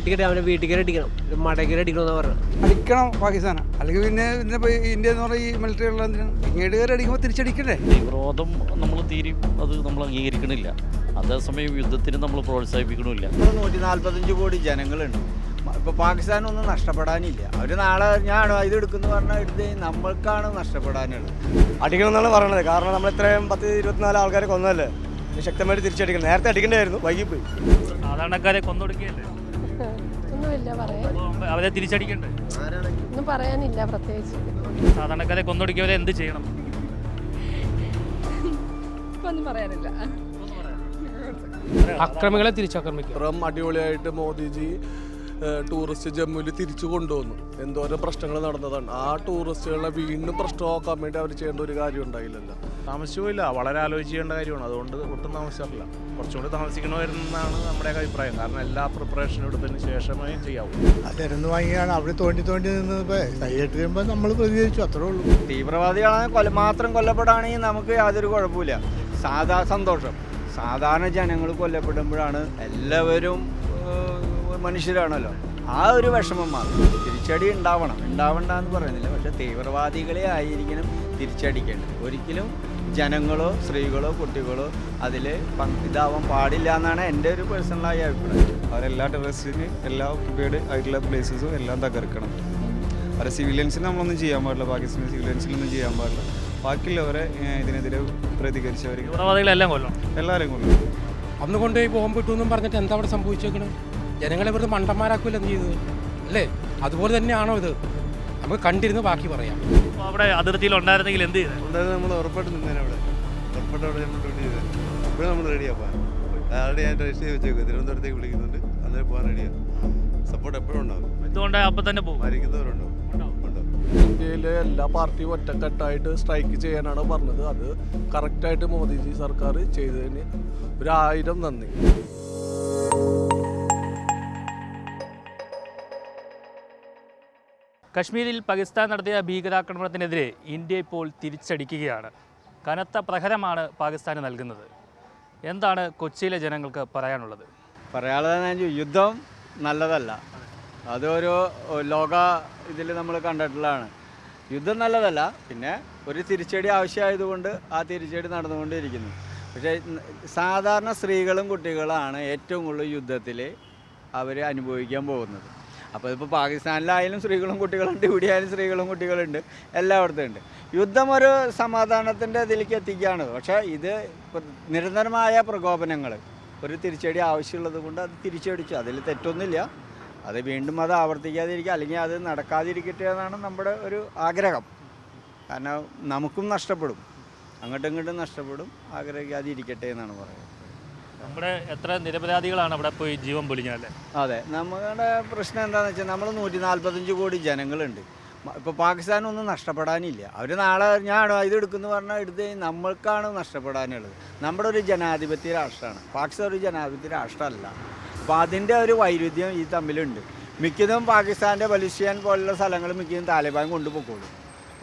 അടിക്കട്ടെ അവനെ വീട്ടിൽ അടിക്കണം. മടക്കര അടിക്കണമെന്നാ പറഞ്ഞത് അടിക്കണം പാകിസ്ഥാനെ. അല്ലെങ്കിൽ പിന്നെ പിന്നെ പോയി ഇന്ത്യ എന്ന് പറഞ്ഞ ഈ മിലിറ്ററി ഉള്ള ഇങ്ങോട്ട് കയറി അടിക്കുമ്പോൾ തിരിച്ചടിക്കണ്ടേ? തീവ്രവാദം നമ്മൾ തീരും. അത് നമ്മൾ അംഗീകരിക്കണില്ല. അതേസമയം യുദ്ധത്തിന് നമ്മൾ പ്രോത്സാഹിപ്പിക്കണമില്ല. നൂറ്റി നാൽപ്പത്തഞ്ച് കോടി ജനങ്ങളുണ്ട്. ഇപ്പോൾ പാകിസ്ഥാനൊന്നും നഷ്ടപ്പെടാനില്ല. അവർ നാളെ ഞാൻ ഇത് എടുക്കുന്നു പറഞ്ഞാൽ എടുത്ത് നമ്മൾക്കാണ് നഷ്ടപ്പെടാനുള്ളത്. അടിക്കണം എന്നാണ് പറയണത്. കാരണം നമ്മൾ ഇത്രയും പത്ത് ഇരുപത്തിനാല് ആൾക്കാരെ കൊന്നല്ലേ ശക്തമായിട്ട് തിരിച്ചടിക്കണം. നേരത്തെ അടിക്കണ്ടായിരുന്നു വൈകിപ്പോയി സാധാരണക്കാരെ കൊന്നൊടുക്കുകയല്ലേ? ഒന്നുമില്ല പറയാൻ അവരെ തിരിച്ചടിക്കണ്ടേ? ഒന്നും പറയാനില്ല പ്രത്യേകിച്ച്. സാധാരണക്കാരെ കൊന്നൊടുക്കിയവരെ എന്ത് ചെയ്യണം? ഒന്നും പറയാനില്ല. അക്രമികളെ തിരിച്ചാക്രമിക്കും. ഇത്രയും അടിപൊളിയായിട്ട് മോദിജി ടൂറിസ്റ്റ് ജമ്മുവിൽ തിരിച്ചു കൊണ്ടുവന്നു. എന്തോരം പ്രശ്നങ്ങൾ നടന്നതാണ്. ആ ടൂറിസ്റ്റുകളെ വീണ്ടും പ്രശ്നമാക്കാൻ വേണ്ടി അവർ ചെയ്യേണ്ട ഒരു കാര്യം ഉണ്ടായില്ലല്ലോ. താമസിച്ചു പോയില്ല വളരെ ആലോചിക്കേണ്ട ചെയ്യേണ്ട കാര്യമാണ്. അതുകൊണ്ട് ഒട്ടും താമസിച്ചിട്ടില്ല. കുറച്ചുകൂടി താമസിക്കണമായിരുന്നാണ് നമ്മുടെ അഭിപ്രായം. കാരണം എല്ലാ പ്രിപ്പറേഷനും എടുത്തതിന് ശേഷമേ ചെയ്യാവൂ. അതിരുന്ന് വാങ്ങിയാണ്. അവിടെ തോണ്ടി തോണ്ടി നിന്നത് കൈയിട്ട് വരുമ്പോൾ നമ്മൾ പ്രതികരിച്ചു. അത്രേ ഉള്ളൂ. തീവ്രവാദികളാണ് കൊല മാത്രം കൊല്ലപ്പെടുകയാണെങ്കിൽ നമുക്ക് യാതൊരു കുഴപ്പമില്ല സാധാ സന്തോഷം. സാധാരണ ജനങ്ങൾ കൊല്ലപ്പെടുമ്പോഴാണ് എല്ലാവരും മനുഷ്യരാണല്ലോ. ആ ഒരു വിഷമം മാത്രം. തിരിച്ചടി ഉണ്ടാവണം. ഉണ്ടാവണ്ട എന്ന് പറയുന്നില്ല. പക്ഷെ തീവ്രവാദികളെ ആയിരിക്കണം തിരിച്ചടിക്കേണ്ടത്. ഒരിക്കലും ജനങ്ങളോ സ്ത്രീകളോ കുട്ടികളോ അതിൽ ഇതാവാൻ പാടില്ല എന്നാണ് എന്റെ ഒരു പേഴ്സണലായ അഭിപ്രായം. അവരെല്ലാ ടെററിസ്റ്റിന് എല്ലാ ഒക്യുപ്പൈഡ് ആയിട്ടുള്ള പ്ലേസസും എല്ലാം തകർക്കണം. അവരെ സിവിലിയൻസിന് നമ്മളൊന്നും ചെയ്യാൻ പാടില്ല പാകിസ്ഥാനി സിവിലിയൻസിനൊന്നും ചെയ്യാൻ പാടില്ല. ബാക്കിയുള്ളവരെ ഇതിനെതിരെ പ്രതികരിച്ചവർ എല്ലാവരെയും കൊല്ലും. അന്ന് കൊണ്ടുപോയി ബോംബ് ഇട്ടു എന്നും പറഞ്ഞിട്ട് എന്താ അവിടെ സംഭവിച്ചേക്കണ്? ജനങ്ങളെ വെറുതെ മണ്ടന്മാരാക്കില്ല എന്ത് ചെയ്തത്? അല്ലേ? അതുപോലെ തന്നെയാണോ ഇത്? നമുക്ക് കണ്ടിരുന്ന് ബാക്കി പറയാം. അപ്പോൾ അവിടെ അതിർത്തിയിൽ ഉണ്ടായിരുന്നെങ്കിൽ എന്ത് ചെയ്തേ? ഉണ്ടായിരുന്നു നമ്മൾ ഉറപ്പായിട്ട് നിന്നേനെ അവിടെ. ഉറപ്പായിട്ട് അവിടെ നമ്മൾ ഡ്യൂട്ടി ചെയ്തത് ഇപ്പോഴും നമ്മൾ റെഡിയാ പോകാൻ ആളുടെ ഞാൻ രജിസ്റ്റർ ചെയ്ത് വെച്ചേക്കും തിരുവനന്തപുരത്തേക്ക് വിളിക്കുന്നുണ്ട്. അന്നേരം പോകാൻ റെഡിയാണ് സപ്പോർട്ട് എപ്പോഴും ഉണ്ടാവും. എന്തുകൊണ്ട് അപ്പം തന്നെ പോകും? മരിക്കുന്നവരുണ്ടാവും. ഇന്ത്യയിലെ എല്ലാ പാർട്ടിയും ഒറ്റക്കെട്ടായിട്ട് സ്ട്രൈക്ക് ചെയ്യാനാണ് പറഞ്ഞത്. അത് കറക്റ്റായിട്ട് മോദിജി സർക്കാർ ചെയ്തതിന് ഒരായിരം ആയിരം നന്ദി. കശ്മീരിൽ പാകിസ്ഥാൻ നടത്തിയ ഭീകരാക്രമണത്തിനെതിരെ ഇന്ത്യ ഇപ്പോൾ തിരിച്ചടിക്കുകയാണ്. കനത്ത പ്രഹരമാണ് പാകിസ്ഥാന് നൽകുന്നത്. എന്താണ് കൊച്ചിയിലെ ജനങ്ങൾക്ക് പറയാനുള്ളത്? പറയാനുള്ളത് യുദ്ധം നല്ലതല്ല. അതൊരു ലോക ഇതിൽ നമ്മൾ കണ്ടിട്ടുള്ളതാണ്. യുദ്ധം നല്ലതല്ല പിന്നെ ഒരു തിരിച്ചടി ആവശ്യമായതുകൊണ്ട് ആ തിരിച്ചടി നടന്നുകൊണ്ടിരിക്കുന്നു. പക്ഷേ സാധാരണ സ്ത്രീകളും കുട്ടികളാണ് ഏറ്റവും കൂടുതൽ യുദ്ധത്തിൽ അവർ അനുഭവിക്കാൻ പോകുന്നത്. അപ്പോൾ ഇപ്പോൾ പാകിസ്ഥാനിലായാലും സ്ത്രീകളും കുട്ടികളുണ്ട് ഇവിടെയായാലും സ്ത്രീകളും കുട്ടികളുണ്ട് എല്ലായിടത്തും ഉണ്ട്. യുദ്ധം ഒരു സമാധാനത്തിന്റെ ഇതിലേക്ക് എത്തിക്കുകയാണ്. പക്ഷേ ഇത് നിരന്തരമായ പ്രകോപനങ്ങൾ ഒരു തിരിച്ചടി ആവശ്യമുള്ളത് കൊണ്ട് അത് തിരിച്ചടിച്ചു. അതിൽ തെറ്റൊന്നുമില്ല. അത് വീണ്ടും അത് ആവർത്തിക്കാതിരിക്കുക അല്ലെങ്കിൽ അത് നടക്കാതിരിക്കട്ടെ എന്നാണ് നമ്മുടെ ഒരു ആഗ്രഹം. കാരണം നമുക്കും നഷ്ടപ്പെടും. അങ്ങോട്ടും ഇങ്ങോട്ടും നഷ്ടപ്പെടും. ആഗ്രഹിക്കാതിരിക്കട്ടെ എന്നാണ് പറയുന്നത്. നമ്മുടെ എത്ര നിരപരാധികളാണ് അവിടെ പോയി ജീവൻ പൊലിഞ്ഞല്ലേ അതെ നമ്മുടെ പ്രശ്നം എന്താണെന്ന് വെച്ചാൽ നമ്മൾ നൂറ്റി നാൽപ്പത്തഞ്ച് കോടി ജനങ്ങളുണ്ട്. ഇപ്പോൾ പാകിസ്ഥാനൊന്നും നഷ്ടപ്പെടാനില്ല. അവർ നാളെ ഞാൻ ഇത് എടുക്കുന്നു പറഞ്ഞാൽ എടുത്ത് നമ്മൾക്കാണ് നഷ്ടപ്പെടാനുള്ളത്. നമ്മുടെ ഒരു ജനാധിപത്യ രാഷ്ട്രമാണ് പാകിസ്ഥാൻ ഒരു ജനാധിപത്യ രാഷ്ട്രമല്ല. അപ്പോൾ അതിന്റെ ഒരു വൈരുദ്ധ്യം ഈ തമ്മിലുണ്ട്. മിക്കതും പാകിസ്ഥാന്റെ ബലിഷ്യൻ പോലുള്ള സ്ഥലങ്ങൾ മിക്കതും താലിബാൻ കൊണ്ടുപോയിക്കോളും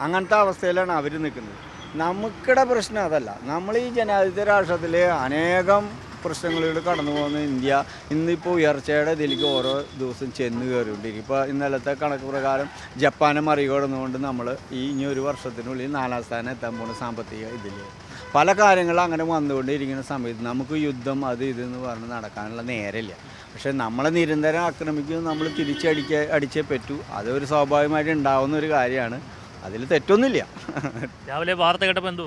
അങ്ങനത്തെ അവസ്ഥയിലാണ് അവർ നിൽക്കുന്നത് നമുക്കിടെ പ്രശ്നം അതല്ല. നമ്മൾ ഈ ജനാധിപത്യ രാഷ്ട്രത്തിൽ അനേകം പ്രശ്നങ്ങളിലൂടെ കടന്നു പോകുന്ന ഇന്ത്യ ഇന്നിപ്പോൾ ഉയർച്ചയുടെ ഇതിലേക്ക് ഓരോ ദിവസം ചെന്ന് കയറിക്കൊണ്ടിരിക്കും. ഇപ്പോൾ ഇന്നലത്തെ കണക്ക് പ്രകാരം ജപ്പാനെ മറികടന്നുകൊണ്ട് നമ്മൾ ഈ ഇനി ഒരു വർഷത്തിനുള്ളിൽ നാലാം സ്ഥാനം എത്താൻ പോകുന്ന സാമ്പത്തിക ഇതിൽ പല കാര്യങ്ങളും അങ്ങനെ വന്നുകൊണ്ടിരിക്കുന്ന സമയത്ത് നമുക്ക് യുദ്ധം അത് ഇതെന്ന് പറഞ്ഞ് നടക്കാനുള്ള നേരമില്ല. പക്ഷേ നമ്മളെ നിരന്തരം ആക്രമിക്കും നമ്മൾ തിരിച്ചടിക്ക അടിച്ചേ പറ്റൂ. അതൊരു സ്വാഭാവികമായിട്ട് ഉണ്ടാവുന്ന ഒരു കാര്യമാണ്. അതിൽ തെറ്റൊന്നുമില്ല. രാവിലെ വാർത്ത കേട്ടപ്പോൾ എന്ത്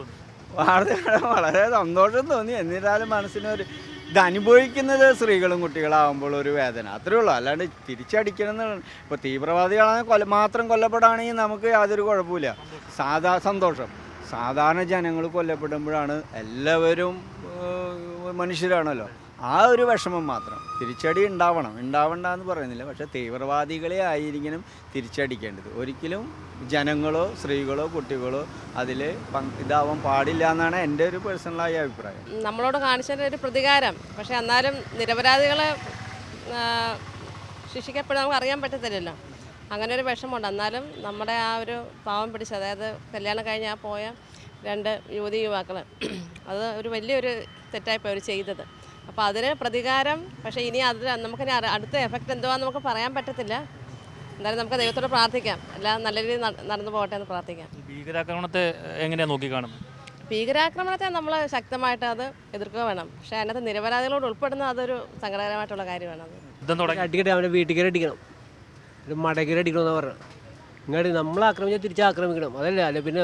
വാർത്ത വളരെ സന്തോഷം തോന്നി. എന്നിരുന്നാലും മനസ്സിനൊരു ഇത് അനുഭവിക്കുന്നത് സ്ത്രീകളും കുട്ടികളാവുമ്പോൾ ഒരു വേദന. അത്രേ ഉള്ളൂ. അല്ലാണ്ട് തിരിച്ചടിക്കണം എന്ന് ഇപ്പോൾ തീവ്രവാദികളാണെങ്കിൽ കൊല മാത്രം കൊല്ലപ്പെടുകയാണെങ്കിൽ നമുക്ക് യാതൊരു കുഴപ്പമില്ല സാധാ സന്തോഷം. സാധാരണ ജനങ്ങൾ കൊല്ലപ്പെടുമ്പോഴാണ് എല്ലാവരും മനുഷ്യരാണല്ലോ. ആ ഒരു വിഷമം മാത്രം. തിരിച്ചടി ഉണ്ടാവണം. ഉണ്ടാവണ്ട എന്ന് പറയുന്നില്ല. പക്ഷെ തീവ്രവാദികളെ ആയിരിക്കണം തിരിച്ചടിക്കേണ്ടത്. ഒരിക്കലും ജനങ്ങളോ സ്ത്രീകളോ കുട്ടികളോ അതിൽ ഇതാവാൻ പാടില്ല എന്നാണ് എന്റെ ഒരു പേഴ്സണലായ അഭിപ്രായം. നമ്മളോട് കാണിച്ചതിന്റെ ഒരു പ്രതികാരം. പക്ഷെ എന്നാലും നിരപരാധികളെ ശിക്ഷിക്കപ്പെടാൻ നമുക്ക് അറിയാൻ പറ്റത്തില്ലല്ലോ. അങ്ങനെ ഒരു വിഷമമുണ്ട്. എന്നാലും നമ്മുടെ ആ ഒരു പാവം പിടിച്ച് അതായത് കല്യാണം കഴിഞ്ഞ് ആ പോയ രണ്ട് യുവതി യുവാക്കൾ അത് ഒരു വലിയൊരു തെറ്റായിപ്പോയി അവർ ചെയ്തത്. അപ്പോൾ അതിന് പ്രതികാരം പക്ഷേ ഇനി അത് നമുക്കിനി അടുത്ത എഫക്റ്റ് എന്തുവാന്ന് നമുക്ക് പറയാൻ പറ്റത്തില്ല. എന്തായാലും നമുക്ക് ദൈവത്തോട് പ്രാർത്ഥിക്കാം. എല്ലാം നല്ല രീതിയിൽ നടന്നു പോകട്ടെ എന്ന് പ്രാർത്ഥിക്കാം. ഭീകരാക്രമണത്തെ എങ്ങനെയാണ് നോക്കിക്കാണുന്നത് ഭീകരാക്രമണത്തെ നമ്മൾ ശക്തമായിട്ട് അത് എതിർക്കുക വേണം. പക്ഷേ അതിനകത്ത് നിരപരാധികളോട് ഉൾപ്പെടുന്ന അതൊരു സങ്കടകരമായിട്ടുള്ള കാര്യമാണ് അത്. അടിക്കട്ടെ അവന്റെ വീട്ടിൽ അടിക്കണം. ഒരു മടക്കര അടിക്കണമെന്ന് പറഞ്ഞു. ഇങ്ങോട്ട് നമ്മൾ ആക്രമിച്ചാൽ തിരിച്ച് ആക്രമിക്കണം. അതല്ലേ? അല്ലെ പിന്നെ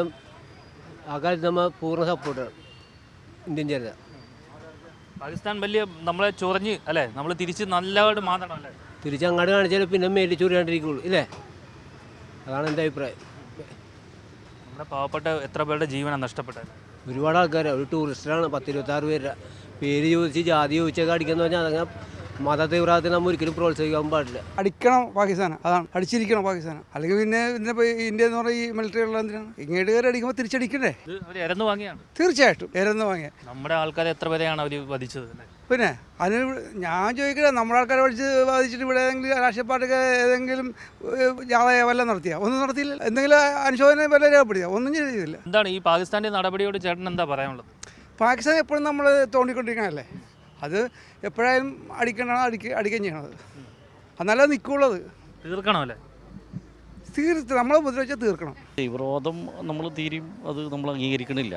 ആ കാലത്ത് നമ്മൾ പൂർണ സപ്പോർട്ടാണ് ഇന്ത്യൻ ജനത. പാകിസ്ഥാൻ വലിയ നമ്മളെ ചൊറഞ്ഞ് അല്ലേ? നമ്മൾ തിരിച്ച് നല്ലതായിട്ട് മാറണം അല്ലേ? തിരിച്ച് അങ്ങോട്ട് കാണിച്ചാൽ പിന്നെ മേലിൽ ചുരിയാണ്ടിരിക്കുള്ളൂ ഇല്ലേ? അതാണ് എന്റെ അഭിപ്രായം. നമ്മുടെ പാവപ്പെട്ട എത്ര പേരുടെ ജീവനാണ് നഷ്ടപ്പെട്ടത്? ഒരുപാട് ആൾക്കാരാണ് ഒരു ടൂറിസ്റ്റാണ് പത്തിരുപത്താറ് പേരുടെ പേര് ചോദിച്ച് ജാതി ചോദിച്ചൊക്കെ അടിക്കുന്ന പറഞ്ഞാൽ അതങ്ങനെ മത തീവ്രവാദത്തിന് നമ്മൾ ഒരിക്കലും പ്രോത്സാഹിക്കാൻ പാടില്ല. അടിക്കണം പാകിസ്ഥാൻ അതാണ്. അടിച്ചിരിക്കണം പാകിസ്ഥാൻ അല്ലെങ്കിൽ പിന്നെ പിന്നെ ഇന്ത്യ എന്ന് പറഞ്ഞ ഈ മിലിറ്ററി ഉള്ള എന്തിനാണ്? ഇങ്ങോട്ട് കയറി അടിക്കുമ്പോൾ തിരിച്ചടിക്കണ്ടേ? ഇരന്ന് വാങ്ങിയാണ്. തീർച്ചയായിട്ടും ഇരന്ന് വാങ്ങിയ. നമ്മുടെ ആൾക്കാരെ എത്ര പേരെയാണ് അവർ വധിച്ചത് പിന്നെ അതിന് ഞാൻ ചോദിക്കട്ടെ നമ്മുടെ ആൾക്കാരെ പഠിച്ച് ബാധിച്ചിട്ട് ഇവിടെ ഏതെങ്കിലും രാഷ്ട്രീയ പാർട്ടിക്ക് ഏതെങ്കിലും ജാഥയോ വല്ല നടത്തിയ? ഒന്നും നടത്തിയില്ല. എന്തെങ്കിലും അനുശോചനം വല്ല രേഖപ്പെടുത്തിയ? ഒന്നും ചെയ്തില്ല. എന്താണ് ഈ പാകിസ്ഥാന്റെ നടപടിയോട് ചേട്ടൻ എന്താ പറയാനുള്ളത്? പാകിസ്ഥാൻ എപ്പോഴും നമ്മൾ തോണ്ടിക്കൊണ്ടിരിക്കണല്ലേ അത് എപ്പോഴായാലും അടിക്കണം അടിക്ക അടിക്കുകയും ചെയ്യണത് എന്നാലേ നിൽക്കുള്ളത് തീർക്കണം അല്ലേ? തീർത്ത് നമ്മൾ ഉപദ്രവിച്ചാൽ തീർക്കണം. തീവ്രവാദം നമ്മൾ തീരും അത് നമ്മൾ അംഗീകരിക്കണില്ല.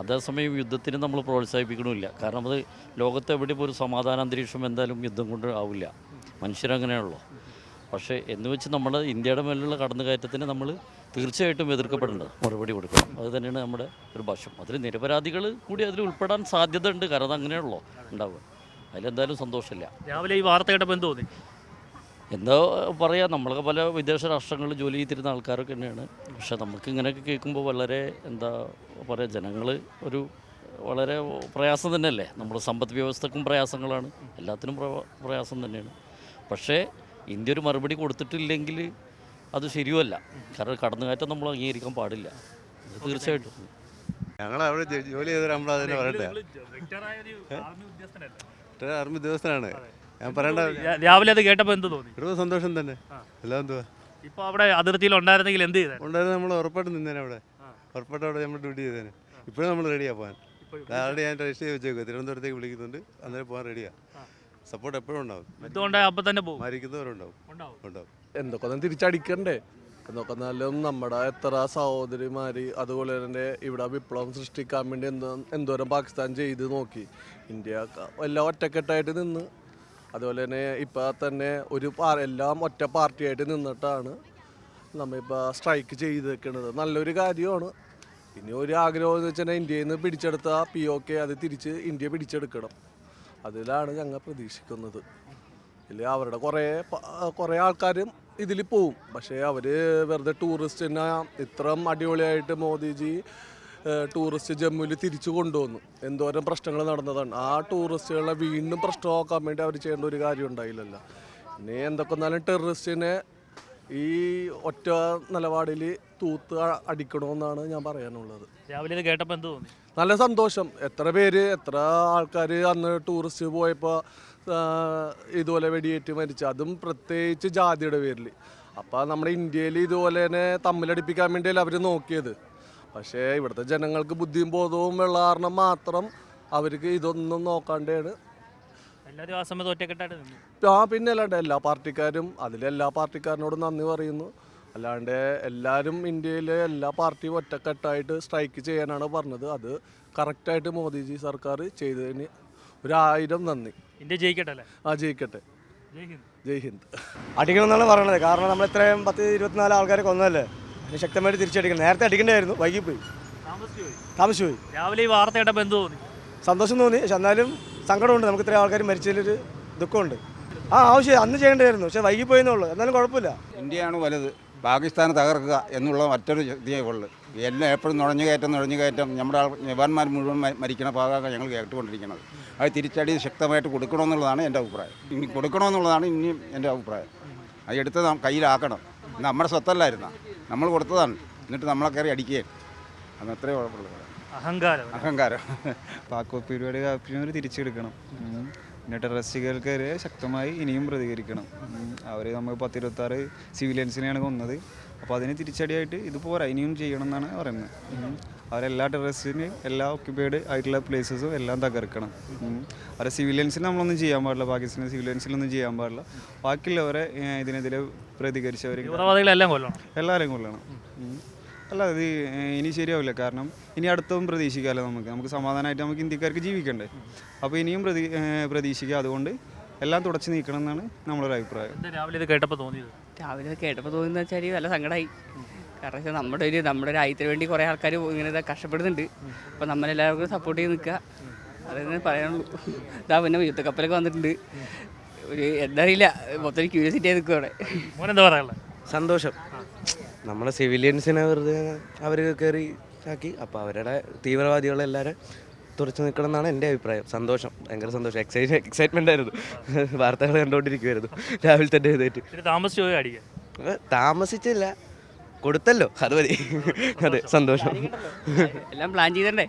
അതേസമയം യുദ്ധത്തിന് നമ്മൾ പ്രോത്സാഹിപ്പിക്കണമില്ല കാരണം അത് ലോകത്ത് എവിടെ ഇപ്പോൾ ഒരു സമാധാന അന്തരീക്ഷം എന്തായാലും യുദ്ധം കൊണ്ട് ആവില്ല. മനുഷ്യരങ്ങനെയുള്ളൂ പക്ഷേ എന്ന് വെച്ച് നമ്മൾ ഇന്ത്യയുടെ മേലുള്ള കടന്നുകയറ്റത്തിന് നമ്മൾ തീർച്ചയായിട്ടും എതിർക്കപ്പെടേണ്ടത്. മറുപടി കൊടുക്കണം. അത് തന്നെയാണ് നമ്മുടെ ഒരു ഭാഷം അതിൽ നിരപരാധികൾ കൂടി അതിൽ ഉൾപ്പെടാൻ സാധ്യത ഉണ്ട് കാരണം അങ്ങനെയുള്ളൂ ഉണ്ടാവുക. അതിലെന്തായാലും സന്തോഷമില്ല. രാവിലെ ഈ വാർത്ത കേട്ടപ്പോൾ എന്ത് തോന്നി? എന്താ പറയുക നമ്മളൊക്കെ പല വിദേശ രാഷ്ട്രങ്ങളിൽ ജോലി ചെയ്തിരുന്ന ആൾക്കാരൊക്കെ തന്നെയാണ്. പക്ഷേ നമുക്ക് ഇങ്ങനെയൊക്കെ കേൾക്കുമ്പോൾ വളരെ എന്താ പറയുക ജനങ്ങൾ ഒരു വളരെ പ്രയാസം തന്നെയല്ലേ? നമ്മുടെ സമ്പദ് വ്യവസ്ഥക്കും പ്രയാസങ്ങളാണ്. എല്ലാത്തിനും പ്രയാസം തന്നെയാണ്. പക്ഷേ ഇന്ത്യ ഒരു മറുപടി കൊടുത്തിട്ടില്ലെങ്കിൽ അത് ശരിയല്ല കാരണം കടന്നുകയറ്റം നമ്മൾ അംഗീകരിക്കാൻ പാടില്ല. അത് തീർച്ചയായിട്ടും. ഞങ്ങൾ അവിടെ ജോലി ചെയ്ത് നമ്മൾ അതിനെ പറയട്ടെ. ആർമി ഉദ്യോഗസ്ഥനാണ്. ഞാൻ പറയണ്ട രാവിലെ അത് കേട്ടപ്പോൾ എന്ത് തോന്നി? ഒരു സന്തോഷം തന്നെ. എല്ലാം എന്തുവാ? ഇപ്പോൾ അവിടെ അതിർത്തിയിൽ ഉണ്ടായിരുന്നെങ്കിൽ എന്ത് ചെയ്തേ ഉണ്ടായിരുന്നു നമ്മൾ ഉറപ്പായിട്ട് നിന്നേനെ അവിടെ. ഉറപ്പായിട്ട് അവിടെ നമ്മൾ ഡ്യൂട്ടി ചെയ്തേനെ. ഇപ്പോഴും നമ്മൾ റെഡിയാ പോകാൻ ആൾറെഡി ഞാൻ രജിസ്റ്റർ ചെയ്ത് വെച്ചേക്കുക തിരുവനന്തപുരത്തേക്ക് വിളിക്കുന്നുണ്ട്. അന്നേരം പോകാൻ റെഡിയാ. സപ്പോർട്ട് എപ്പോഴും ഉണ്ടാവും. യുദ്ധം അപ്പൊ അപ്പം തന്നെ പോകും? മരിക്കുന്നവരുണ്ടാവും. ഉണ്ടാവും. ഉണ്ടാവും. എന്തൊക്കെ ഒന്ന് തിരിച്ചടിക്കണ്ടേ? എന്നൊക്കെ എന്നാലും നമ്മുടെ എത്ര സഹോദരിമാര് അതുപോലെ തന്നെ ഇവിടെ വിപ്ലവം സൃഷ്ടിക്കാൻ വേണ്ടി എന്തോ എന്തോരം പാകിസ്ഥാൻ ചെയ്ത് നോക്കി. ഇന്ത്യ എല്ലാം ഒറ്റക്കെട്ടായിട്ട് നിന്ന്. അതുപോലെ തന്നെ ഇപ്പം തന്നെ ഒരു എല്ലാം ഒറ്റ പാർട്ടിയായിട്ട് നിന്നിട്ടാണ് നമ്മളിപ്പോൾ സ്ട്രൈക്ക് ചെയ്തേക്കുന്നത് നല്ലൊരു കാര്യമാണ്. ഇനി ഒരു ആഗ്രഹം എന്ന് വെച്ചാൽ ഇന്ത്യയിൽ നിന്ന് പിടിച്ചെടുത്ത പി ഒ കെ അത് തിരിച്ച് ഇന്ത്യ പിടിച്ചെടുക്കണം. അതിലാണ് ഞങ്ങൾ പ്രതീക്ഷിക്കുന്നത്. ഇല്ല അവരുടെ കുറേ കുറേ ആൾക്കാരും ഇതിൽ പോവും. പക്ഷേ അവർ വെറുതെ ടൂറിസ്റ്റിനെ ഇത്രയും അടിപൊളിയായിട്ട് മോദിജി ടൂറിസ്റ്റ് ജമ്മുവിൽ തിരിച്ചു കൊണ്ടുവന്നു. എന്തോരം പ്രശ്നങ്ങൾ നടന്നതാണ്. ആ ടൂറിസ്റ്റുകളെ വീണ്ടും പ്രശ്നമാക്കാൻ വേണ്ടി അവർ ചെയ്യേണ്ട ഒരു കാര്യം ഉണ്ടായില്ലല്ലോ. ഇനി എന്തൊക്കെ ടെററിസ്റ്റിനെ ഈ ഒറ്റ നിലപാടിൽ തൂത്ത് അടിക്കണമെന്നാണ് ഞാൻ പറയാനുള്ളത്. രാവിലെ ഇത് കേട്ടപ്പോൾ എന്ത് തോന്നി? നല്ല സന്തോഷം. എത്ര പേര് എത്ര ആൾക്കാർ അന്ന് ടൂറിസ്റ്റ് പോയപ്പോൾ ഇതുപോലെ വെടിയേറ്റ് മരിച്ചു. അതും പ്രത്യേകിച്ച് ജാതിയുടെ പേരിൽ അപ്പോൾ നമ്മുടെ ഇന്ത്യയിൽ ഇതുപോലെ തന്നെ തമ്മിലടിപ്പിക്കാൻ വേണ്ടിയല്ല അവർ നോക്കിയത്. പക്ഷേ ഇവിടുത്തെ ജനങ്ങൾക്ക് ബുദ്ധിയും ബോധവും ഉള്ള കാരണം മാത്രം അവർക്ക് ഇതൊന്നും നോക്കാണ്ടാണ്. എല്ലാവരും ആ സമയത്ത് ഒറ്റക്കെട്ടായിട്ട് നിന്നു. ആ പിന്നെ അല്ലാണ്ട് എല്ലാ പാർട്ടിക്കാരും അതിലെല്ലാ പാർട്ടിക്കാരനോടും നന്ദി പറയുന്നു. അല്ലാണ്ട് എല്ലാവരും ഇന്ത്യയിലെ എല്ലാ പാർട്ടിയും ഒറ്റക്കെട്ടായിട്ട് സ്ട്രൈക്ക് ചെയ്യാനാണ് പറഞ്ഞത്. അത് കറക്റ്റായിട്ട് മോദിജി സർക്കാർ ചെയ്തതിന് ഒരായിരം നന്ദി. ഇന്ത്യ ജയിക്കട്ടെ അല്ലേ? ആ ജയിക്കട്ടെ. ജയ് ഹിന്ദ്. അടിക്കണം എന്നാണ് പറയണത്. കാരണം നമ്മൾ ഇത്രയും പത്ത് ഇരുപത്തിനാല് ആൾക്കാരെ കൊന്നല്ലേ അതിന് ശക്തമായിട്ട് തിരിച്ചടിക്കണം. നേരത്തെ അടിക്കണ്ടായിരുന്നു വൈകിപ്പോയി താമസിച്ചു പോയി. താമസിച്ചു പോയി. രാവിലെ ഈ വാർത്ത കേട്ടപ്പോൾ എന്ത് തോന്നി? സന്തോഷം തോന്നി. പക്ഷെ എന്നാലും സങ്കടമുണ്ട്. നമുക്ക് ഇത്രയും ആൾക്കാർ മരിച്ചതിലൊരു ദുഃഖമുണ്ട്. ആ ആവശ്യം അന്ന് ചെയ്യേണ്ടതായിരുന്നു. പക്ഷെ വൈകിപ്പോയെന്നുള്ളൂ എന്നാലും കുഴപ്പമില്ല. ഇന്ത്യയാണ് വലുത്. പാകിസ്ഥാൻ തകർക്കുക എന്നുള്ള മറ്റൊരു ഇതേ ഉള്ളു. എല്ലാം എപ്പോഴും നുഴഞ്ഞു കയറ്റം നുഴഞ്ഞു കയറ്റം. നമ്മുടെ ആൾ ജവാന്മാർ മുഴുവൻ മരിക്കണ ഭാഗമാണ് ഞങ്ങൾ കേട്ടുകൊണ്ടിരിക്കുന്നത്. അത് തിരിച്ചടി ശക്തമായിട്ട് കൊടുക്കണമെന്നുള്ളതാണ് എന്റെ അഭിപ്രായം. ഇനി കൊടുക്കണമെന്നുള്ളതാണ് ഇനിയും എന്റെ അഭിപ്രായം. അത് എടുത്ത് നാം കയ്യിലാക്കണം. നമ്മുടെ സ്വത്തല്ലായിരുന്ന. നമ്മൾ കൊടുത്തതാണ്. എന്നിട്ട് നമ്മളെ കയറി അടിക്കുകയും. അന്ന് അത്രേ കുഴപ്പമുള്ളൂ അഹങ്കാരം. അഹങ്കാരം. പാക്കോ പരിപാടി കാപ്പിനവർ തിരിച്ചെടുക്കണം. പിന്നെ ടെററിസ്റ്റുകൾക്കെതിരെ ശക്തമായി ഇനിയും പ്രതികരിക്കണം അവർ നമ്മൾ പത്തിരുപത്താറ് സിവിലിയൻസിനെയാണ് കൊന്നത് അപ്പോൾ അതിന് തിരിച്ചടിയായിട്ട് ഇത് പോരാ ഇനിയും ചെയ്യണം എന്നാണ് പറയുന്നത്. അവരെല്ലാ ടെററിസ്റ്റിനെയും എല്ലാ ഓക്യുപ്പൈഡ് ആയിട്ടുള്ള പ്ലേസസും എല്ലാം തകർക്കണം. അവരെ സിവിലിയൻസിന് നമ്മളൊന്നും ചെയ്യാൻ പാടില്ല പാകിസ്ഥാനി സിവിലിയൻസിലൊന്നും ചെയ്യാൻ പാടില്ല ബാക്കിയുള്ളവരെ ഇതിനെതിരെ പ്രതികരിച്ചവർ എല്ലാവരെയും കൊല്ലണം. അല്ല അത് ഇനി ശരിയാവില്ല. കാരണം ഇനി അടുത്തതും പ്രതീക്ഷിക്കാമല്ലോ നമുക്ക്. നമുക്ക് സമാധാനമായിട്ട് നമുക്ക് ഇന്ത്യക്കാർക്ക് ജീവിക്കണ്ടേ? അപ്പോൾ ഇനിയും പ്രതി പ്രതീക്ഷിക്കുക അതുകൊണ്ട് എല്ലാം തുടച്ചു നീക്കണം എന്നാണ് നമ്മളൊരു അഭിപ്രായം. രാവിലെ ഇത് കേട്ടപ്പോൾ തോന്നിയത്? രാവിലെ കേട്ടപ്പോൾ തോന്നിയെന്ന് വെച്ചാൽ നല്ല സങ്കടമായി കാരണം വെച്ചാൽ നമ്മുടെ ഒരു നമ്മുടെ രാജ്യത്തിന് വേണ്ടി കുറേ ആൾക്കാർ ഇങ്ങനെ ഇതാ കഷ്ടപ്പെടുന്നുണ്ട്. അപ്പോൾ നമ്മളെല്ലാവർക്കും സപ്പോർട്ട് ചെയ്ത് നിൽക്കുക അതെന്നെ പറയാനുള്ളൂ. ഇതാ പിന്നെ യുദ്ധക്കപ്പലൊക്കെ വന്നിട്ടുണ്ട്. ഒരു എന്താ അറിയില്ല. മൊത്തം ക്യൂരിയോസിറ്റി ആയി നിൽക്കുക അവിടെ. സന്തോഷം. നമ്മളെ സിവിലിയൻസിനെ വെറുതെ അവർ കയറി ആക്കി. അപ്പോൾ അവരുടെ തീവ്രവാദികളെല്ലാവരും തുറച്ചു നിൽക്കണം എന്നാണ് എന്റെ അഭിപ്രായം. സന്തോഷം. ഭയങ്കര സന്തോഷം. എക്സൈറ്റ് എക്സൈറ്റ്മെന്റ് ആയിരുന്നു. വാർത്തകൾ കണ്ടുകൊണ്ടിരിക്കുമായിരുന്നു രാവിലെ തന്നെ എഴുന്നേറ്റ്. താമസിച്ചു പോയി അടിക്കാൻ താമസിച്ചില്ല. കൊടുത്തല്ലോ. അത് മതി. അതെ സന്തോഷം. എല്ലാം പ്ലാൻ ചെയ്തണ്ടേ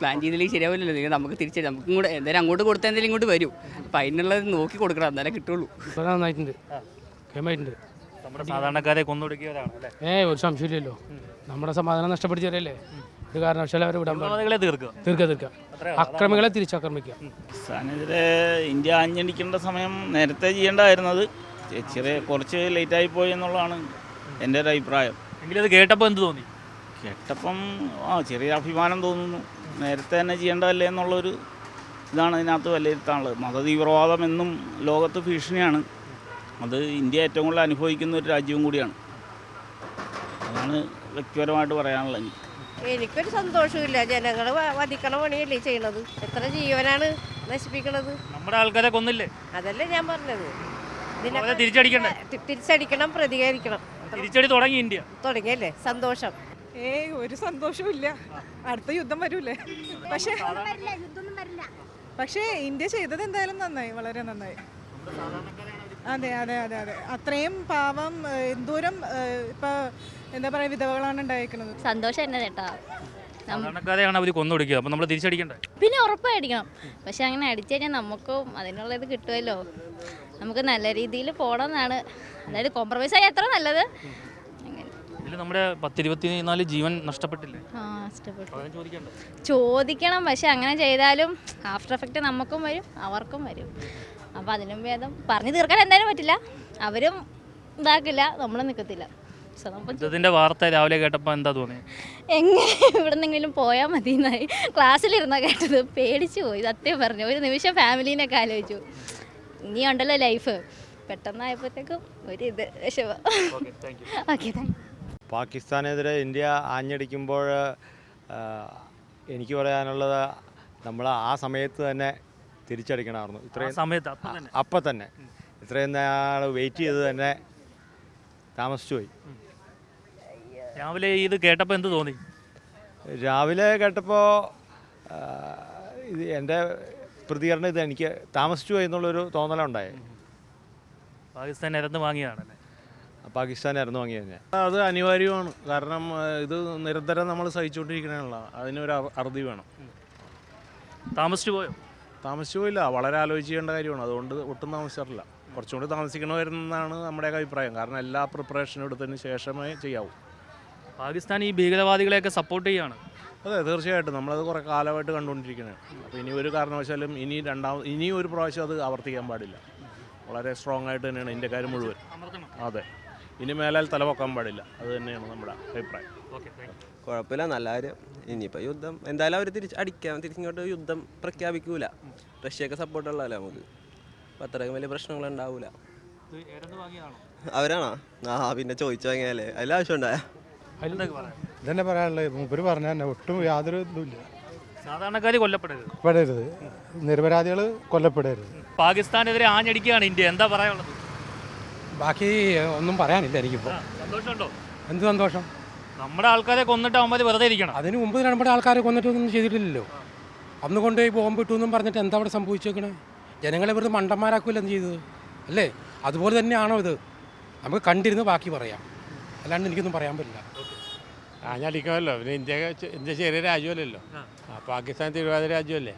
പ്ലാൻ ചെയ്തില്ലെങ്കിൽ ശരിയാവില്ലല്ലോ. നിങ്ങൾ നമുക്ക് തിരിച്ചു നമുക്ക് ഇങ്ങോട്ട് എന്തായാലും അങ്ങോട്ട് കൊടുത്താൽ എന്തെങ്കിലും ഇങ്ങോട്ട് വരും. അപ്പം അതിനുള്ളത് നോക്കി കൊടുക്കണം. എന്നാലേ കിട്ടുള്ളൂ. നന്നായിട്ടുണ്ട്. നമ്മുടെ സാധാരണക്കാരെ കൊന്നൊടുക്കിയവരാണ് അല്ലേ? ഏ ഒരു സംശയമില്ലല്ലോ. നമ്മുടെ സമാധാനം നഷ്ടപ്പെടുത്തിയവരല്ലേ? ഒരു കാരണവശാലും അവരെ വിടാൻ പാടില്ല. തീർക്കുക. തീർക്കുക തീർക്കുക. അക്രമികളെ തിരിച്ചാക്രമിക്കുക. പാകിസ്ഥാനെതിരെ ഇന്ത്യ ആഞ്ഞടിക്കേണ്ട സമയം നേരത്തെ ചെയ്യേണ്ടതായിരുന്നത് ചെ- ചെറിയ കുറച്ച് ലേറ്റായി പോയി എന്നുള്ളതാണ് എന്റെ ഒരു അഭിപ്രായം. എങ്കിലും അത് കേട്ടപ്പോൾ എന്ത് തോന്നി? കേട്ടപ്പം ആ ചെറിയ അഭിമാനം തോന്നുന്നു. നേരത്തെ തന്നെ ചെയ്യേണ്ടതല്ലേ എന്നുള്ളൊരു ഇതാണ് ഇതിനകത്ത് വിലയിരുത്താനുള്ളത്. മതതീവ്രവാദം എന്നും ലോകത്ത് ഭീഷണിയാണ്. അത് ഇന്ത്യ ഏറ്റവും കൂടുതൽ അനുഭവിക്കുന്ന ഒരു രാജ്യവും കൂടിയാണ്. അതാണ് വ്യക്തിപരമായിട്ട് പറയാനുള്ളത്. എനിക്ക് എനിക്കൊരു സന്തോഷമില്ല ജനങ്ങൾ വധിക്കണ പണിയല്ലേ ചെയ്യണത്? എത്ര ജീവനാണ് നശിപ്പിക്കണത്? നമ്മുടെ ആൾക്കാരെ കൊന്നില്ലേ? അതല്ലേ ഞാൻ പറഞ്ഞത്. അവരെ തിരിച്ചടിക്കണ്ടേ? തിരിച്ചടിക്കണം പ്രതികരിക്കണം. തിരിച്ചടി തുടങ്ങി ഇന്ത്യ. തുടങ്ങിയല്ലേ? സന്തോഷം. ഏ ഒരു സന്തോഷവും ഇല്ല അടുത്ത യുദ്ധം വരൂലേ? പക്ഷേ പക്ഷേ ഇന്ത്യ ചെയ്തത് എന്തായാലും നന്നായി വളരെ നന്നായി. അതെ അതെ അതെ അതെ. അത്രയും പാവം എന്തോരം ഇപ്പൊ എന്താ പറയാ വിധവകളാണ് ഉണ്ടായിരിക്കുന്നത് സന്തോഷം തന്നെ ചേട്ടാ സാധാരണക്കാരെയാണ് അവർ കൊന്നൊടുക്കുക അപ്പം നമ്മൾ തിരിച്ചടിക്കണ്ടേ? പിന്നെ ഉറപ്പായിരിക്കണം. പക്ഷെ അങ്ങനെ അടിച്ചു കഴിഞ്ഞാൽ നമുക്കും അതിനുള്ള ഇത് കിട്ടുമല്ലോ നമുക്ക് നല്ല രീതിയിൽ പോണമെന്നാണ് അതായത് കോംപ്രമൈസ് ആയി എത്ര നല്ലത്. ഇതിൽ നമ്മുടെ പത്തിരുപത്തി നാല് ജീവൻ നഷ്ടപ്പെട്ടില്ലേ? ആ ഇഷ്ടപ്പെട്ടു അതാണ് ചോദിക്കണ്ടേ? ചോദിക്കണം. പക്ഷെ അങ്ങനെ ചെയ്താലും ആഫ്റ്റർ എഫക്റ്റ് നമുക്കും വരും അവർക്കും വരും. അപ്പോൾ അതിനും ഭേദം. പറഞ്ഞു തീർക്കാൻ എന്തായാലും പറ്റില്ല. അവരും ഇതാക്കില്ല നമ്മളും നിൽക്കത്തില്ല നമുക്ക് വാർത്ത രാവിലെ കേട്ടപ്പോൾ എന്താ തോന്നി? എങ്ങനെ ഇവിടെ നിന്നെങ്കിലും പോയാൽ മതി എന്നായി ക്ലാസ്സിലിരുന്ന കേട്ടത്. പേടിച്ചു പോയി സത്യം പറഞ്ഞു. ഒരു നിമിഷം ഫാമിലീനൊക്കെ ആലോചിച്ചു. ഇനി ഉണ്ടല്ലോ ലൈഫ് പെട്ടെന്നായപ്പോഴത്തേക്കും ഒരു ഇത് വിഷമം. ഓക്കെ താങ്ക് പാകിസ്ഥാനെതിരെ ഇന്ത്യ ആഞ്ഞടിക്കുമ്പോൾ എനിക്ക് പറയാനുള്ളത് നമ്മൾ ആ സമയത്ത് തന്നെ തിരിച്ചടിക്കണമായിരുന്നു. ഇത്രയും സമയത്ത് അപ്പം തന്നെ. അപ്പം തന്നെ. ഇത്രയും നാൾ വെയിറ്റ് ചെയ്ത് തന്നെ താമസിച്ചു പോയി. രാവിലെ ഇത് കേട്ടപ്പോൾ എന്ത് തോന്നി? രാവിലെ കേട്ടപ്പോൾ ഇത് എന്റെ പ്രതികരണം ഇത് എനിക്ക് താമസിച്ചു പോയി എന്നുള്ളൊരു തോന്നലുണ്ടായി പാകിസ്ഥാൻ നിരന്ന് വാങ്ങിയതാണല്ലേ? പാകിസ്ഥാനായിരുന്നു വാങ്ങിയത് തന്നെ അത് അനിവാര്യമാണ്. കാരണം ഇത് നിരന്തരം നമ്മൾ സഹിച്ചുകൊണ്ടിരിക്കണമല്ല അതിനൊരു അറ- അറുതി വേണം. താമസിച്ചു പോയോ? താമസിച്ചു പോയില്ല വളരെ ആലോചിക്കേണ്ട കാര്യമാണ്. അതുകൊണ്ട് ഒട്ടും താമസിച്ചിട്ടില്ല കുറച്ചും കൂടി താമസിക്കണമായിരുന്നാണ് നമ്മുടെ അഭിപ്രായം. കാരണം എല്ലാ പ്രിപ്പറേഷനും എടുത്തതിന് ശേഷമേ ചെയ്യാവൂ. പാകിസ്ഥാൻ ഈ ഭീകരവാദികളെയൊക്കെ സപ്പോർട്ട് ചെയ്യാണ്. അതെ തീർച്ചയായിട്ടും. നമ്മളത് കുറേ കാലമായിട്ട് കണ്ടുകൊണ്ടിരിക്കുന്നത് അപ്പോൾ ഇനി ഒരു കാരണവശാലും ഇനി രണ്ടാമത് ഇനി ഒരു പ്രാവശ്യം അത് ആവർത്തിക്കാൻ പാടില്ല. വളരെ സ്ട്രോങ് ആയിട്ട് തന്നെയാണ് ഇന്ത്യക്കാർ മുഴുവൻ. അതെ. ഇനി മേലാൽ തലപൊക്കാൻ പാടില്ല. അത് തന്നെയാണ് നമ്മുടെ അഭിപ്രായം. കുഴപ്പമില്ല നല്ല കാര്യം. ഇനിയിപ്പോൾ യുദ്ധം എന്തായാലും അവർ തിരിച്ച് അടിക്കാം തിരിച്ചിങ്ങോട്ട് യുദ്ധം പ്രഖ്യാപിക്കൂല. റഷ്യയൊക്കെ സപ്പോർട്ടുള്ളതല്ലേ നമുക്ക്? അപ്പം അത്രയും വലിയ പ്രശ്നങ്ങൾ ഉണ്ടാവൂല. അവരാണോ? ആ പിന്നെ ചോദിച്ചു വാങ്ങിയാലേ. അതിൽ ആവശ്യമുണ്ടായ? ഇതന്നെ പറയാനുള്ളത്. മൂപ്പര് പറഞ്ഞ തന്നെ ഒട്ടും യാതൊരു ഇതുമില്ല. സാധാരണക്കാർ കൊല്ലപ്പെടരുത്. പെടരുത്. നിരപരാധികൾ കൊല്ലപ്പെടരുത്. പാകിസ്ഥാനെതിരെ ആഞ്ഞടിക്കുകയാണ് ഇന്ത്യ. എന്താ പറയാനുള്ളത്? ബാക്കി ഒന്നും പറയാനില്ല എനിക്കിപ്പോൾ സന്തോഷമുണ്ടോ? എന്ത് സന്തോഷം? നമ്മുടെ ആൾക്കാരെ കൊന്നിട്ട് അവന്മാർ വെറുതെ ഇരിക്കണം. അതിന് മുമ്പ് നമ്മുടെ ആൾക്കാരെ കൊന്നിട്ടൊന്നും ചെയ്തിട്ടില്ലല്ലോ. അന്ന് കൊണ്ടുപോയി ബോംബ് ഇട്ടു എന്നും പറഞ്ഞിട്ട് എന്താ അവിടെ സംഭവിച്ചേക്കണേ? ജനങ്ങളെ വെറുതെ മണ്ടന്മാരാക്കൂല എന്ത് ചെയ്തത്? അല്ലേ? അതുപോലെ തന്നെയാണോ ഇത്? നമുക്ക് കണ്ടിരുന്ന് ബാക്കി പറയാം. അല്ലാണ്ട് എനിക്കൊന്നും പറയാൻ പറ്റില്ല. ആ ആഞ്ഞടിക്കാമല്ലോ പിന്നെ ഇന്ത്യ ഇന്ത്യ ചെറിയ രാജ്യമല്ലല്ലോ. ആ. പാകിസ്ഥാൻ തിരുവാതിര രാജ്യമല്ലേ?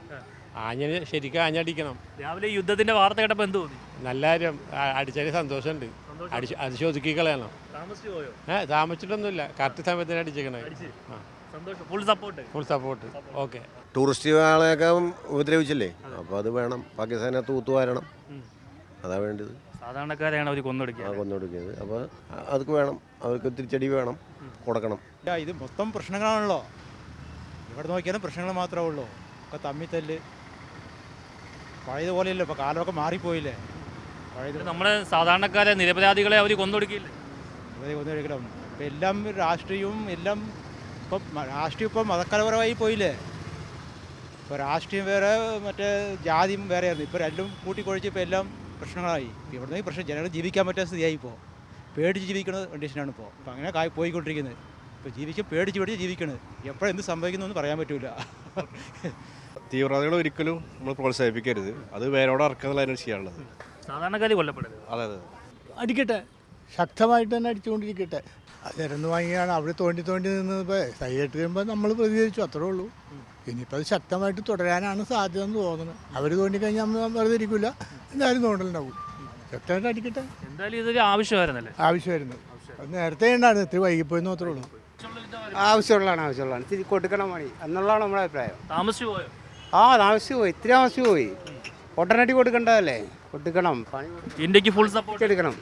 ആഞ്ഞ ശരിക്കും ആഞ്ഞടിക്കണം. രാവിലെ യുദ്ധത്തിന്റെ വാർത്ത കേട്ടപ്പോൾ എന്ത് തോന്നി? നല്ല കാര്യം. അടിച്ചടി സന്തോഷമുണ്ട്. അടിച്ച് അത് ചോദിക്കി കളയണം ഏഹ് താമസിച്ചിട്ടൊന്നുമില്ല. കറക്റ്റ് സമയത്തിന് അടിച്ചേക്കണേ. ആ. സന്തോഷം. Full support full support okay tourist ആളെയൊക്കെ ഉപദ്രവിച്ചില്ലേ? അപ്പോൾ അത് വേണം. പാകിസ്ഥാനെ തൂത്തുവാരണം അതാ വേണ്ടത്. സാധാരണക്കാരെയാണ് അവർ കൊന്നൊടുക്കുക കൊന്നൊടുക്കിയത്. അപ്പോൾ അതൊക്കെ വേണം. അവർക്ക് തിരിച്ചടി വേണം. കൊടുക്കണം. ഇത് മൊത്തം പ്രശ്നങ്ങളാണല്ലോ. ഇവിടെ നോക്കിയാലും പ്രശ്നങ്ങൾ മാത്രമേ ഉള്ളൂ. ഒക്കെ തമ്മിത്തല്ല്. പഴയതുപോലെയല്ലോ ഇപ്പോൾ കാലമൊക്കെ മാറിപ്പോയില്ലേ? നമ്മുടെ സാധാരണക്കാരെ നിരപരാധികളെ അവർ കൊന്നൊടുക്കില്ല ഇവരെ കൊന്നൊടുക്കണം. ഇപ്പം എല്ലാം രാഷ്ട്രീയവും എല്ലാം ഇപ്പം രാഷ്ട്രീയം ഇപ്പം മതക്കലപരമായി പോയില്ലേ? ഇപ്പോൾ രാഷ്ട്രീയം വേറെ മറ്റേ ജാതിയും വേറെയായിരുന്നു. ഇപ്പോൾ രണ്ടും കൂട്ടിക്കൊഴിച്ച് ഇപ്പോൾ എല്ലാം പ്രശ്നങ്ങളായി. ഇപ്പം ഇവിടുന്ന് ഈ പ്രശ്നം ജനങ്ങൾ ജീവിക്കാൻ പറ്റാത്ത സ്ഥിതിയായി ഇപ്പോൾ പേടിച്ച് ജീവിക്കുന്ന കണ്ടീഷനാണ് ഇപ്പോൾ അപ്പോൾ അങ്ങനെ കായ് പോയിക്കൊണ്ടിരിക്കുന്നത്. ഇപ്പോൾ ജീവിക്കും പേടിച്ച് പേടിച്ച് ജീവിക്കണത് എപ്പോഴെന്ത് സംഭവിക്കുന്നു എന്ന് പറയാൻ പറ്റില്ല തീവ്രവാദികൾ ഒരിക്കലും നമ്മൾ പ്രോത്സാഹിപ്പിക്കരുത്. അത് വേരോടെ ഇറക്കുന്നതിലാണ് ചെയ്യാനുള്ളത്. സാധാരണക്കാർ കൊല്ലപ്പെടരുത് അതെ അതെ അടിക്കട്ടെ. ശക്തമായിട്ട് തന്നെ അടിച്ചുകൊണ്ടിരിക്കട്ടെ. അത് ഇരന്ന് വാങ്ങിയാണ് അവിടെ തോണ്ടി തോണ്ടി നിന്നപ്പോൾ സൈഡിട്ട് കഴിയുമ്പോൾ നമ്മൾ പ്രതികരിച്ചു അത്രേ ഉള്ളൂ. ഇനിയിപ്പോൾ അത് ശക്തമായിട്ട് തുടരാനാണ് സാധ്യത എന്ന് തോന്നുന്നത് അവർ തോണ്ടി കഴിഞ്ഞാൽ നമ്മൾ വെറുതെ ഇരിക്കില്ല എന്തായാലും തോണ്ടലുണ്ടാവും. ശക്തമായിട്ട് അടിക്കട്ടെ. എന്തായാലും ഇതൊരു ആവശ്യമായിരുന്നല്ലേ? ആവശ്യമായിരുന്നു. അത് നേരത്തെ ഉണ്ടായിരുന്നു. ഇത്തിരി വൈകിപ്പോയെന്ന് മാത്രമേ ഉള്ളൂ. ആവശ്യമുള്ളതാണ് ആവശ്യമുള്ളതാണ്. ഇത്തിരി കൊടുക്കണം പണി എന്നുള്ളതാണ് നമ്മുടെ അഭിപ്രായം. താമസിച്ചു പോയോ? ആ താമസിച്ചു പോയി. ഇത്തിരി താമസിച്ചു പോയി. ഉടനടി കൊടുക്കേണ്ടതല്ലേ? കൊടുക്കണം. പണി ഇന്ത്യയ്ക്ക് ഫുൾ സപ്പോർട്ട് എടുക്കണം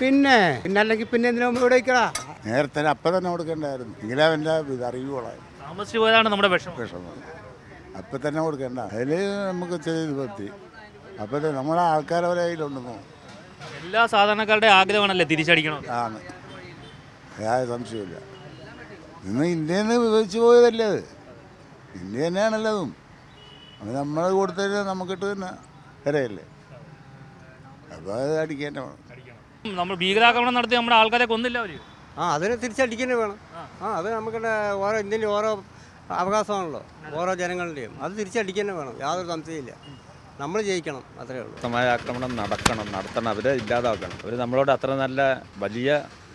പിന്നെ പിന്നെ അല്ലെങ്കിൽ പിന്നെ എന്തിനാ ഇവിടെ വയ്ക്കടാ നേരത്തെ അപ്പം തന്നെ കൊടുക്കേണ്ടായിരുന്നു. എങ്കിലേ അവന്റെ ഇത് അറിയുകയുള്ളായിരുന്നു. താമസിച്ചു പോയതാണ് നമ്മുടെ വിഷമം. വിഷമം. അപ്പം തന്നെ കൊടുക്കണ്ട. അതിൽ നമുക്ക് ചെയ്ത് പറ്റി. അപ്പം നമ്മളെ ആൾക്കാരവരെ കയ്യിലുണ്ടെന്നോ എല്ലാ സാധാരണക്കാരുടെ ആഗ്രഹമാണല്ലേ തിരിച്ചടിക്കണം ആണ്. യാതൊരു സംശയമില്ല ഇന്ന് ഇന്ത്യയിൽ നിന്ന് വിഭജിച്ചു പോയതല്ലേ അത്? ഇന്ത്യ തന്നെയാണല്ലോ അതും. അത് നമ്മൾ കൊടുത്തത് നമുക്കിട്ട് തന്നെ അപ്പോൾ അത് അടിക്കാൻ വേണം. നമ്മൾ ഭീകരാക്രമണം നടത്തി നമ്മുടെ ആൾക്കാരെ കൊന്നില്ല അവർ? ആ അതിനെ തിരിച്ചടിക്കേണ്ടി വേണം. ആ. അത് നമുക്ക് ഓരോ ഇന്ത്യയിലും ഓരോ അവകാശമാണല്ലോ ഓരോ ജനങ്ങളുടെയും. അത് തിരിച്ചടിക്കേണ്ടി വേണം യാതൊരു സംശയമില്ല നമ്മൾ ജയിക്കണം അത്രേ ഉള്ളൂ. സമയ ആക്രമണം നടക്കണം നടത്തണം അവരെ ഇല്ലാതാക്കണം. അവർ നമ്മളോട് അത്ര നല്ല വലിയ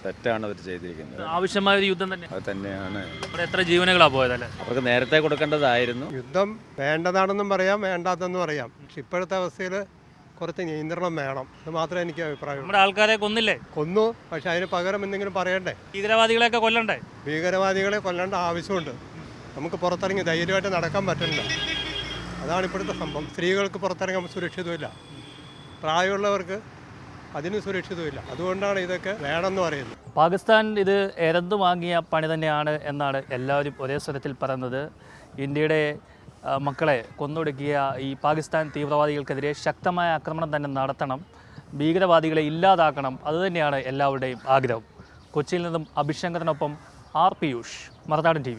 തെറ്റാണ് അവർ ചെയ്തിരിക്കുന്നത്. ആവശ്യമായ ഒരു യുദ്ധം തന്നെ. അത് തന്നെയാണ്. എത്ര ജീവനുകളാ പോയതല്ലേ അവർക്ക് നേരത്തെ കൊടുക്കേണ്ടതായിരുന്നു. യുദ്ധം വേണ്ടതാണെന്നും പറയാം വേണ്ടാത്തെന്നും പറയാം പക്ഷെ ഇപ്പോഴത്തെ അവസ്ഥയിൽ കുറച്ച് നിയന്ത്രണം വേണം. അത് മാത്രമേ എനിക്ക് അഭിപ്രായം നമ്മുടെ ആൾക്കാരെ കൊന്നില്ലേ? കൊന്നു. പക്ഷെ അതിന് പകരം എന്തെങ്കിലും പറയണ്ടേ? ഭീകരവാദികളെയൊക്കെ കൊല്ലണ്ടേ? ഭീകരവാദികളെ കൊല്ലേണ്ട ആവശ്യമുണ്ട്. നമുക്ക് പുറത്തിറങ്ങി ധൈര്യമായിട്ട് നടക്കാൻ പറ്റണ്ട അതാണ് ഇപ്പോഴത്തെ സംഭവം. സ്ത്രീകൾക്ക് പുറത്തിറങ്ങാൻ സുരക്ഷിതമില്ല പ്രായമുള്ളവർക്ക് അതിന് സുരക്ഷിതമില്ല അതുകൊണ്ടാണ് ഇതൊക്കെ വേണമെന്ന് പറയുന്നത്. പാകിസ്ഥാൻ ഇത് എരന്തു വാങ്ങിയ പണി തന്നെയാണ് എന്നാണ് എല്ലാവരും ഒരേ സ്വരത്തിൽ പറയുന്നത്. ഇന്ത്യയുടെ മക്കളെ കൊന്നൊടുക്കിയ ഈ പാകിസ്ഥാൻ തീവ്രവാദികൾക്കെതിരെ ശക്തമായ ആക്രമണം തന്നെ നടത്തണം. ഭീകരവാദികളെ ഇല്ലാതാക്കണം. അതുതന്നെയാണ് എല്ലാവരുടെയും ആഗ്രഹം. കൊച്ചിയിൽ നിന്നും അഭിശങ്കറിനൊപ്പം ആർ പിയൂഷ് മറുനാടൻ ടി